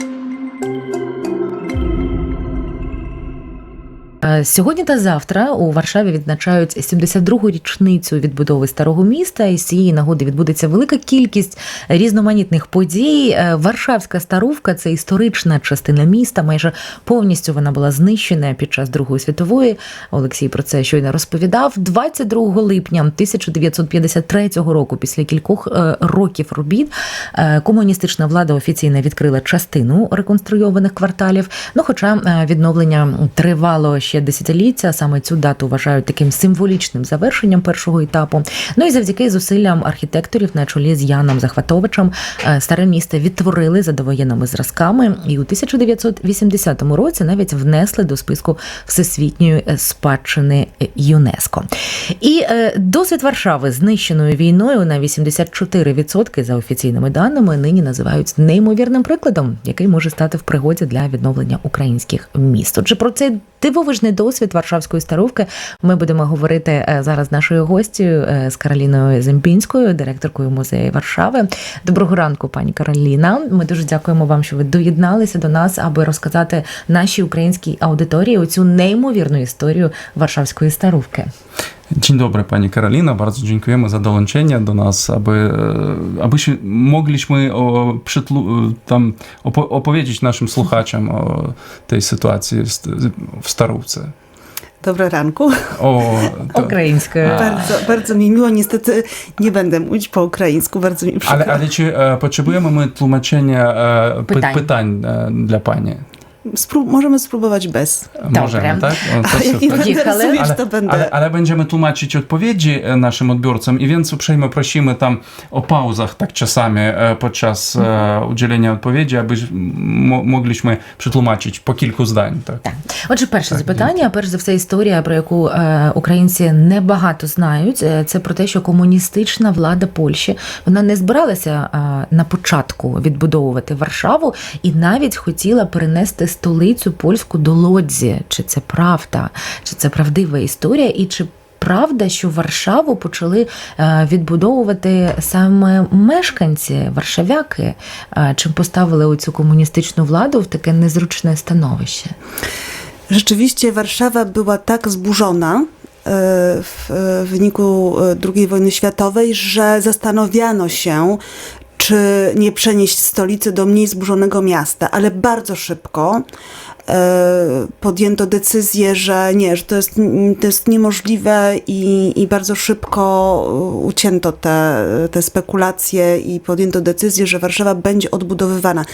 Thank you. Сьогодні та завтра у Варшаві відзначають 72-гу річницю відбудови старого міста. І з цієї нагоди відбудеться велика кількість різноманітних подій. Е, Варшавська старувка це історична частина міста. Майже повністю вона була знищена під час Другої світової. Олексій про це щойно розповідав. 22 липня 1953 року, після кількох е, років робіт, е, комуністична влада офіційно відкрила частину реконструйованих кварталів. Ну, хоча е, відновлення тривало ще десятиліття, саме цю дату вважають таким символічним завершенням першого етапу. Ну і завдяки зусиллям архітекторів на чолі з Яном Захватовичем е, старе місто відтворили за довоєнними зразками, і у 1980 році навіть внесли до списку всесвітньої е, спадщини е, ЮНЕСКо. І досвід Варшави знищеною війною на 84% за офіційними даними нині називають неймовірним прикладом, який може стати в пригоді для відновлення українських міст. Отже, про цей дивовижний досвід Варшавської старовки ми будемо говорити е, зараз з нашою гостю е, з Кароліною Земпінською, директоркою музею Варшави. Доброго ранку, пані Кароліна. Ми дуже дякуємо вам, що ви доєдналися до нас, аби розказати нашій українській аудиторії оцю неймовірну історію Варшавської старовки. Dzień dobry Pani Karolina, bardzo dziękujemy za dołączenie do nas, aby, e, abyśmy mogliśmy o, przytlu, e, tam opo opowiedzieć naszym słuchaczom o tej sytuacji w Starówce. Dobro ranku. O, to... Ukraińskie. Bardzo, bardzo mi miło, niestety nie będę mówić po ukraińsku, bardzo mi przykro. Ale, ale czy e, potrzebujemy my tłumaczenia e, pytań, pytań e, dla Pani? Spró- możemy spróbować bez. Możemy, tak? O, to jak Ale, ale, ale będziemy tłumaczyć odpowiedzi e, naszym odbiorcom i więc uprzejmie prosimy tam o pauzach tak czasami e, podczas e, udzielenia odpowiedzi, aby mogliśmy przetłumaczyć po kilku zdań. Tak. Так, отже, перше запитання, перш за все, історія, про яку е, українці небагато знають, е, це про те, що комуністична влада Польщі вона не збиралася е, на початку відбудовувати Варшаву і навіть хотіла перенести столицю польську до Лодзі. Чи це правда, чи це правдива історія, і чи Правда, що Варшаву почали е, відбудовувати саме мешканці, варшавяки, е, чим поставили оцю комуністичну владу в таке незручне становище. Rzeczywiście Warszawa była tak zburzona e, w w wyniku e, II wojny światowej, że zastanawiano się, czy nie przenieść stolicy do mniej zburzonego miasta, ale bardzo szybko podjęto decyzję, że nie, że to jest, to jest niemożliwe i, i bardzo szybko e, ucięto te, te spekulacje i podjęto decyzję, że Warszawa będzie odbudowywana.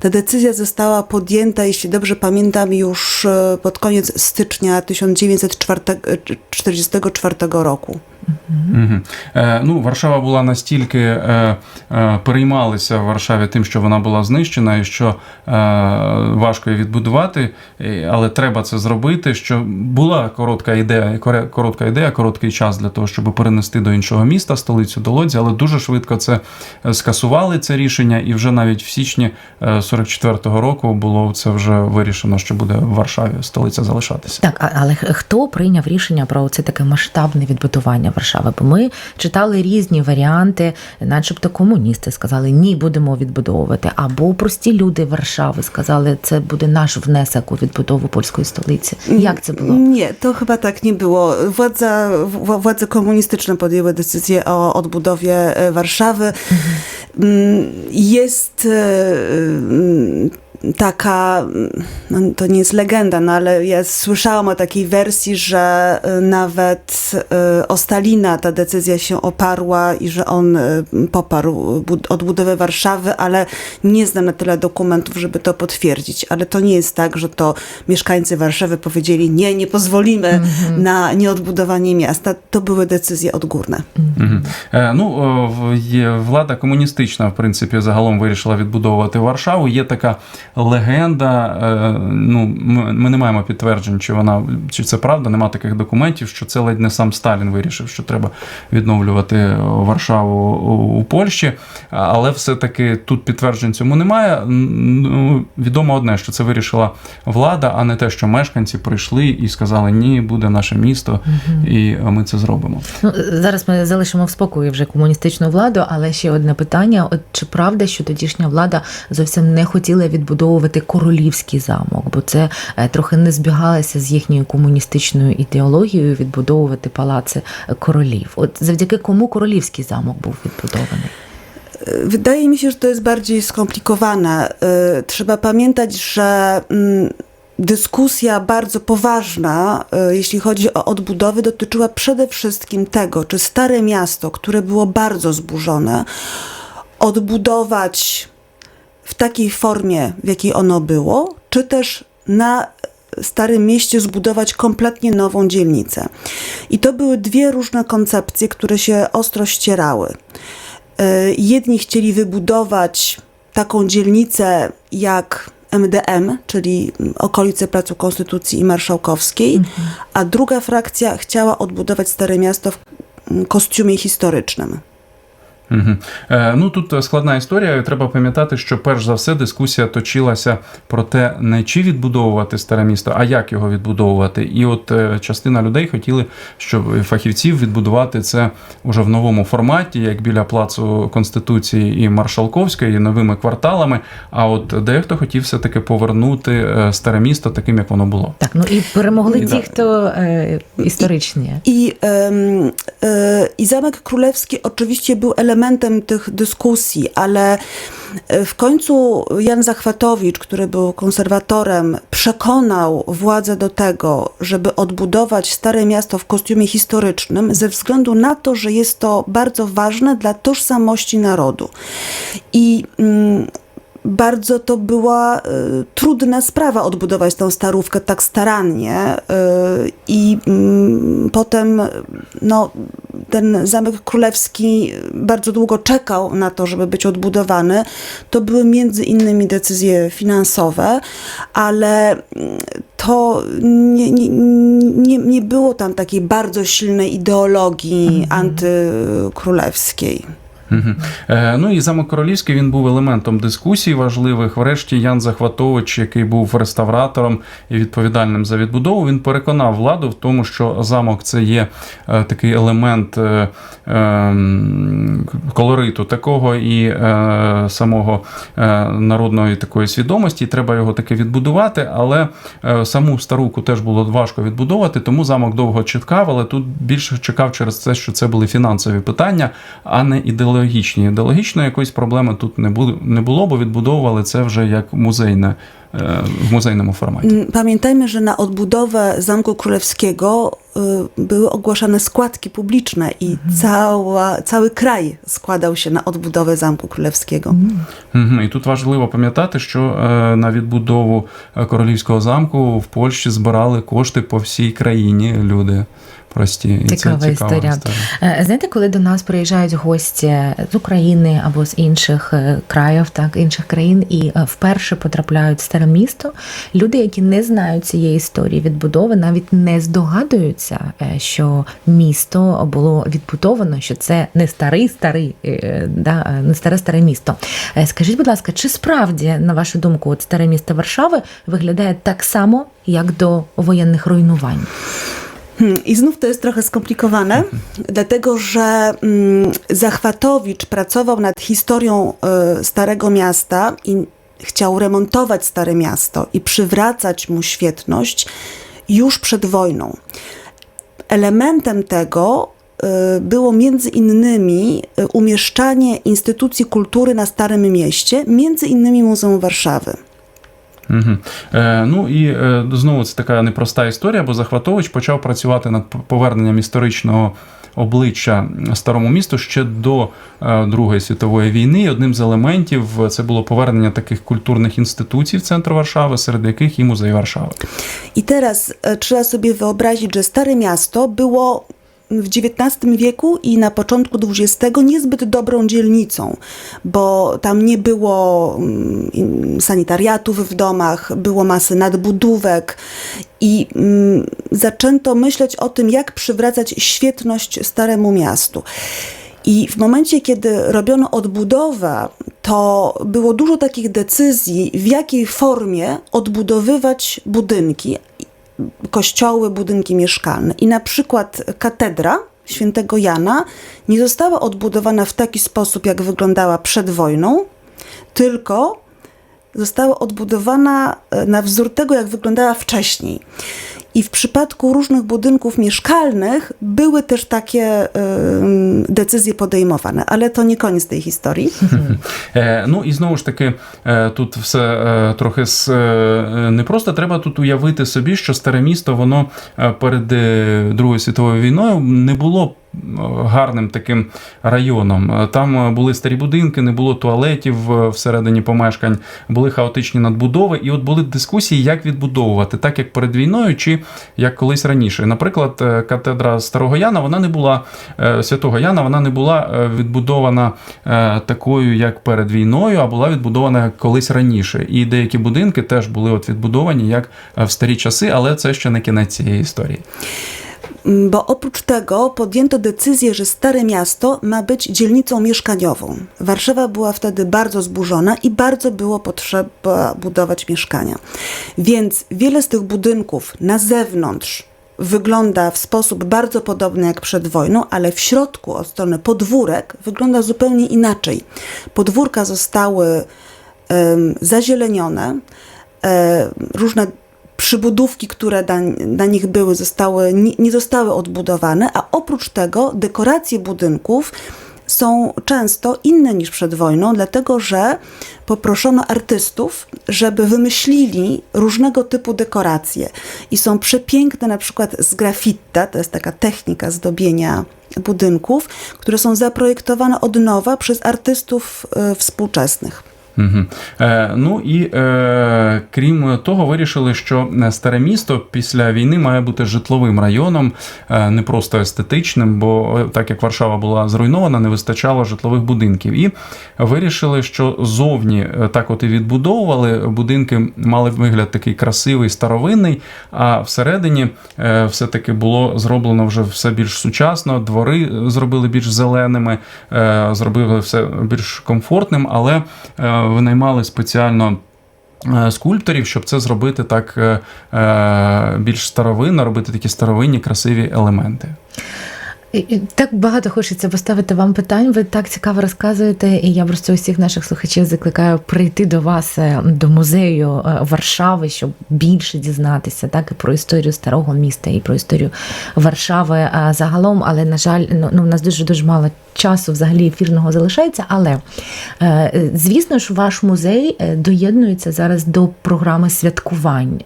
Ta decyzja została podjęta, jeśli dobrze pamiętam, już e, pod koniec stycznia 1944 roku. Мгм. Е, ну, Варшава була настільки е, е, переймалися в Варшаві тим, що вона була знищена, і що е, важко її відбудувати, І- але треба це зробити. Що була коротка ідея, коротка ідея, короткий час для того, щоб перенести до іншого міста столицю до Лодзі, але дуже швидко це е, скасували це рішення, і вже навіть в січні е, 44-го року було це вже вирішено, що буде в Варшаві столиця залишатися. Так, але хто прийняв рішення про це таке масштабне відбудування Варшави? Бо ми читали різні варіанти, начебто комуністи сказали, ні, будемо відбудовувати. Або прості люди Варшави сказали, це буде наш внесок zakład odbudowy polskiej stolicy. Jak to było? Nie, to chyba tak nie było. Władza, władze komunistyczne podjęły decyzję o odbudowie e, Warszawy. Mhm. Mm, jest e, mm, taka, mm, no to nie jest legenda, no ale ja słyszałam o takiej wersji, że e, nawet e, o Stalina ta decyzja się oparła i że on e, poparł bud- odbudowę Warszawy, ale nie znam na tyle dokumentów, żeby to potwierdzić. Ale to nie jest tak, że to mieszkańcy Warszawy powiedzieli nie, nie pozwolimy na nieodbudowanie miasta. To były decyzje odgórne. Мгм. Е, Ну, о, в- є влада комуністична, в принципі, загалом вирішила відбудовувати Варшаву. Є така легенда. е, Ну, ми, не маємо підтверджень, чи вона чи це правда, нема таких документів, що це ледь не сам Сталін вирішив, що треба відновлювати Варшаву у, Польщі. Але все-таки тут підтверджень цьому немає. Ну, відомо одне, що це вирішила влада, а не те, що мешканці прийшли і сказали, ні, буде наше місто, і ми це зробимо. Ну, зараз ми залишимо в спокої вже комуністичну владу, але ще одне питання: от чи правда, що тодішня влада зовсім не хотіла відбудовувати відбудовувати королівський замок, бо це е, трохи не збігалося з їхньою комуністичною ідеологією відбудовувати палаци королів. От завдяки кому королівський замок був відбудований? Wydaje mi się, że to jest bardziej skomplikowane. Y, Trzeba pamiętać, że mm, dyskusja bardzo poważna, y, jeśli chodzi o odbudowy, dotyczyła przede wszystkim tego, czy Stare Miasto, które było bardzo zburzone, odbudować w takiej formie, w jakiej ono było, czy też na Starym Mieście zbudować kompletnie nową dzielnicę. I to były dwie różne koncepcje, które się ostro ścierały. Y, Jedni chcieli wybudować taką dzielnicę jak MDM, czyli okolice Placu Konstytucji i Marszałkowskiej, a druga frakcja chciała odbudować Stare Miasto w kostiumie historycznym. Угу. Е, ну тут е, складна історія. Треба пам'ятати, що перш за все дискусія точилася про те, не чи відбудовувати старе місто, а як його відбудовувати. І от е, частина людей хотіли, щоб фахівців відбудувати це уже в новому форматі, як біля плацу Конституції і Маршалковської, і новими кварталами. А от дехто хотів все-таки повернути е, старе місто таким, як воно було. Так, ну і перемогли І ті, да. хто е, історичні. I, em, e, I Zamek Królewski oczywiście był elementem tych dyskusji, ale e, w końcu Jan Zachwatowicz, który był konserwatorem, przekonał władzę do tego, żeby odbudować Stare Miasto w kostiumie historycznym, ze względu na to, że jest to bardzo ważne dla tożsamości narodu. I mm, bardzo to była y, trudna sprawa odbudować tą starówkę tak starannie y, i mm, potem no, ten Zamek Królewski bardzo długo czekał na to, żeby być odbudowany. To były między innymi decyzje finansowe, ale mm, to nie, nie, nie, nie było tam takiej bardzo silnej ideologii antykrólewskiej. Мгм. Е, ну і замок Королівський він був елементом дискусій важливих. Врешті Ян Захватович, який був реставратором і відповідальним за відбудову, він переконав владу в тому, що замок це є е, такий елемент е, е, колориту такого і е, самого е, народної такої свідомості. Треба його таки відбудувати, але е, саму старуку теж було важко відбудовувати, тому замок довго чекав, але тут більше чекав через те, що це були фінансові питання, а не ідеологічні. Ідеологічної якоїсь проблеми тут не було, бо відбудовували це вже як музейне е, в музейному форматі. Mm, Pamiętajmy, że na odbudowę Zamku Królewskiego były ogłaszane składki publiczne i cała, cały kraj składał się na odbudowę Zamku Królewskiego. Мгм. І тут важливо пам'ятати, що на відбудову королівського замку в Польщі збирали кошти по всій країні люди прості. І Цікава це цікава історія. історія. Е, Знаєте, коли до нас приїжджають гості з України або з інших е, країв, так інших країн, і е, вперше потрапляють в місто, люди, які не знають цієї історії відбудови, навіть не здогадуються, е, що місто було відбудовано, що це не старий старий, е, да, не старе старе місто. Е, Скажіть, будь ласка, чи справді, на вашу думку, от старе місто Варшави виглядає так само, як до воєнних руйнувань? I znów to jest trochę skomplikowane, dlatego że mm, Zachwatowicz pracował nad historią y, Starego Miasta i chciał remontować Stare Miasto i przywracać mu świetność już przed wojną. Elementem tego y, było między innymi y, umieszczanie instytucji kultury na Starym Mieście, między innymi Muzeum Warszawy. Угу. Е, ну і е, знову це така непроста історія, бо Захватович почав працювати над поверненням історичного обличчя старому місту ще до е, Другої світової війни. І одним з елементів це було повернення таких культурних інституцій в центр Варшави, серед яких і музей Варшави. І зараз треба собі sobie що старе місто było w XIX wieku i na początku XX niezbyt dobrą dzielnicą, bo tam nie było mm, sanitariatów w domach, było masy nadbudówek i mm, zaczęto myśleć o tym, jak przywracać świetność Staremu Miastu. I w momencie, kiedy robiono odbudowę, to było dużo takich decyzji, w jakiej formie odbudowywać budynki, kościoły, budynki mieszkalne. I na przykład katedra świętego Jana nie została odbudowana w taki sposób, jak wyglądała przed wojną, tylko została odbudowana e, na wzór tego, jak wyglądała wcześniej. I w przypadku różnych budynków mieszkalnych były też takie decyzje podejmowane, ale to nie koniec tej historii. Ну і знову ж таки, тут все е, трохи з непросто. не просто треба тут уявити собі, що старе місто воно е, перед е, Другою світовою війною не було. Гарним таким районом. Там е, були старі будинки, не було туалетів е, всередині помешкань, були хаотичні надбудови, і от були дискусії, як відбудовувати, так як перед війною, чи як колись раніше. Наприклад, е, катедра Старого Яна, вона не була святого Яна, вона не була відбудована такою, як перед війною, а була відбудована колись раніше. І деякі будинки теж були от відбудовані як в старі часи, але це ще не кінець цієї історії. Mm, Bo oprócz tego podjęto decyzję, że Stare Miasto ma być dzielnicą mieszkaniową. Warszawa była wtedy bardzo zburzona i bardzo było potrzeba budować mieszkania. Więc wiele z tych budynków na zewnątrz wygląda w sposób bardzo podobny jak przed wojną, ale w środku, od strony podwórek, wygląda zupełnie inaczej. Podwórka zostały em, zazielenione, e, różne przybudówki, które na, na nich były, zostały, nie, nie zostały odbudowane, a oprócz tego dekoracje budynków są często inne niż przed wojną, dlatego że poproszono artystów, żeby wymyślili różnego typu dekoracje. I są przepiękne na przykład z grafitta, to jest taka technika zdobienia budynków, które są zaprojektowane od nowa przez artystów e, współczesnych. Угу. Е, ну і е, крім того, вирішили, що старе місто після війни має бути житловим районом, е, не просто естетичним, бо е, так як Варшава була зруйнована, не вистачало житлових будинків. І вирішили, що зовні е, так от і відбудовували. Будинки мали вигляд такий красивий, старовинний, а всередині е, все-таки було зроблено вже все більш сучасно, двори зробили більш зеленими, е, зробили все більш комфортним, але е, винаймали спеціально. е, Скульпторів, щоб це зробити так е, е, більш старовинно, робити такі старовинні красиві елементи. Так багато хочеться поставити вам питань. Ви так цікаво розказуєте, і я просто усіх наших слухачів закликаю прийти до вас е, до музею е, Варшави, щоб більше дізнатися, так і про історію старого міста, і про історію Варшави е, загалом. Але на жаль, ну ну, в нас дуже дуже мало часу взагалі ефірного залишається. Але звісно ж, ваш музей доєднується зараз до програми святкувань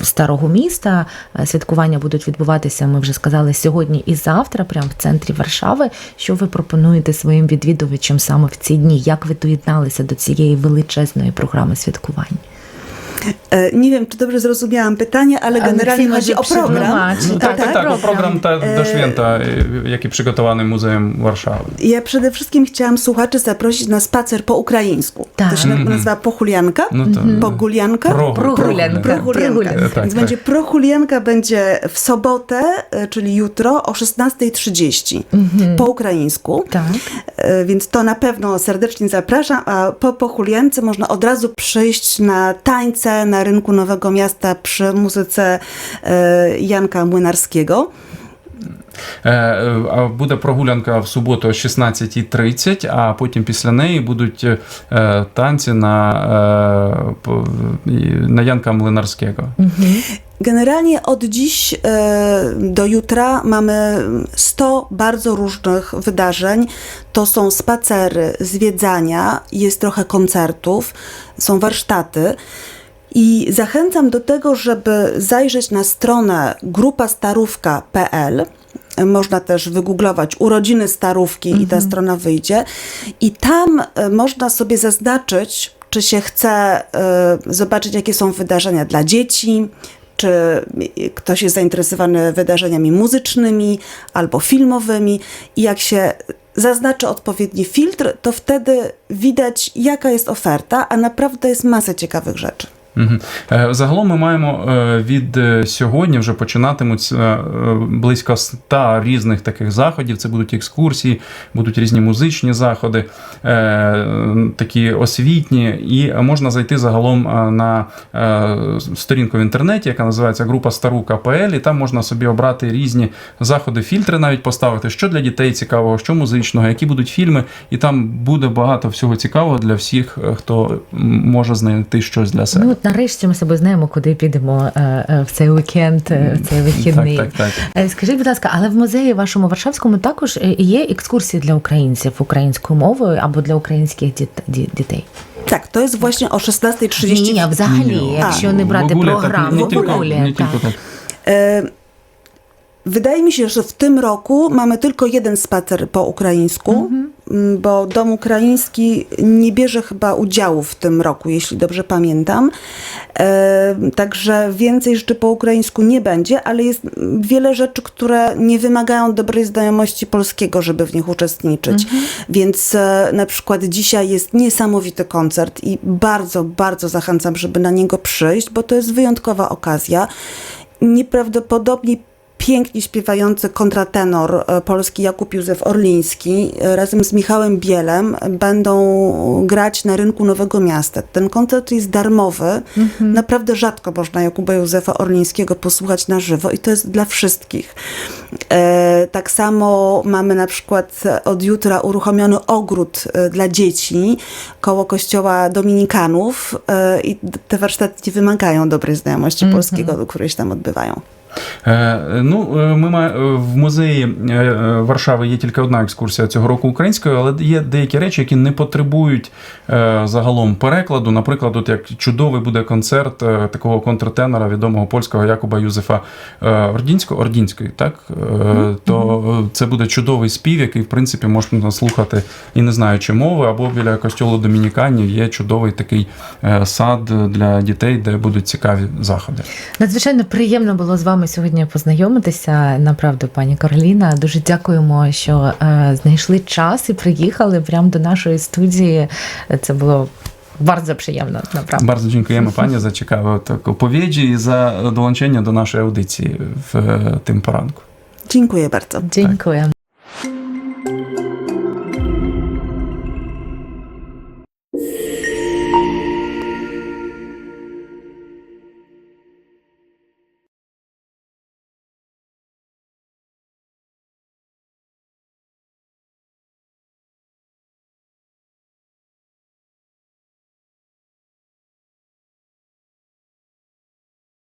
старого міста. Святкування будуть відбуватися, ми вже сказали, сьогодні і завтра, прямо в центрі Варшави. Що ви пропонуєте своїм відвідувачам саме в ці дні? Як ви доєдналися до цієї величезної програми святкувань? E, nie wiem, czy dobrze zrozumiałam pytanie, ale, generalnie chodzi, o program. No, tak, tak, tak, o program te, e, do święta, e, jaki przygotowany Muzeum Warszawy. Ja przede wszystkim chciałam słuchaczy zaprosić na spacer po ukraińsku. Tak. To się mm -hmm. nazywa pochulianka, no to... pogulianka. Prochulianka. Pro Prochulianka. Tak, Więc tak. będzie prochulianka będzie w sobotę, czyli jutro o 16.30 mm -hmm. po ukraińsku. Tak. Więc to na pewno serdecznie zapraszam, a po pochuliance można od razu przyjść na tańce na rynku Nowego Miasta przy muzyce e, Janka Młynarskiego. Е, е, а Буде прогулянка в суботу о 16.30, а потім після неї будуть е, танці на, е, по- і- на Янка Млинарського. Generalnie od dziś e, do jutra mamy 100 bardzo różnych wydarzeń. To są spacery, zwiedzania, jest trochę koncertów, są warsztaty. I zachęcam do tego, żeby zajrzeć na stronę grupastarówka.pl. Można też wygooglować urodziny starówki i ta strona wyjdzie. I tam e, można sobie zaznaczyć, czy się chce e, zobaczyć, jakie są wydarzenia dla dzieci, czy ktoś jest zainteresowany wydarzeniami muzycznymi albo filmowymi. I jak się zaznaczy odpowiedni filtr, to wtedy widać, jaka jest oferta, a naprawdę jest masę ciekawych rzeczy. Е, Загалом ми маємо е, від е, сьогодні вже починатимуть близько ста різних таких заходів. Це будуть екскурсії, будуть різні музичні заходи, такі освітні, і можна зайти загалом на сторінку в інтернеті, яка називається група Стару КПЛ, і там можна собі обрати різні заходи, фільтри навіть поставити, що для дітей цікавого, що музичного, які будуть фільми, і там буде багато всього цікавого для всіх, хто може знайти щось для себе. Нарешті ми себе знаємо, куди підемо е, е, в цей уікенд, е, в цей вихідний. Так, так, так. Скажіть, будь ласка, але в музеї вашому Варшавському також є екскурсії для українців українською мовою або для українських дітей? Tak, to jest właśnie o 16.30. Ні, ні, взагалі, Ні, якщо а, не брати В ogóle програму, так, не, в тільки, ogóle, так. так. E, Wydaje mi się, że w tym roku mamy tylko jeden spacer po ukraińsku, m, bo Dom Ukraiński nie bierze chyba udziału w tym roku, jeśli dobrze pamiętam. E, także więcej rzeczy po ukraińsku nie będzie, ale jest wiele rzeczy, które nie wymagają dobrej znajomości polskiego, żeby w nich uczestniczyć. Więc e, na przykład dzisiaj jest niesamowity koncert i bardzo, bardzo zachęcam, żeby na niego przyjść, bo to jest wyjątkowa okazja nieprawdopodobnie pięknie śpiewający kontratenor e, polski Jakub Józef Orliński e, razem z Michałem Bielem będą grać na rynku Nowego Miasta. Ten koncert jest darmowy. Naprawdę rzadko można Jakuba Józefa Orlińskiego posłuchać na żywo i to jest dla wszystkich. E, tak samo mamy na przykład od jutra uruchomiony ogród dla dzieci koło kościoła Dominikanów i te warsztaty wymagają dobrej znajomości polskiego, które się tam odbywają. Е, Ну, е, ми ма- е, в музеї Варшави є тільки одна екскурсія цього року українською, але є деякі речі, які не потребують загалом перекладу. Наприклад, от як чудовий буде концерт такого контртенора, відомого польського Якуба Юзефа Ордінського, Ордінської, так? То це буде чудовий спів, який, в принципі, можна слухати і не знаючи мови, або біля костьолу Домініканів є чудовий такий сад для дітей, де будуть цікаві заходи. Надзвичайно приємно було з вами сьогодні познайомитися. Направду, пані Кароліна. Дуже дякуємо, що е, знайшли час і приїхали прямо до нашої студії. Це було дуже приємно, направду. Bardzo dziękujemy Panie za ciekawe tak, opowiedzi i za dołączenie do naszej audycji w e, tym poranku. Dziękuję bardzo. Дякую.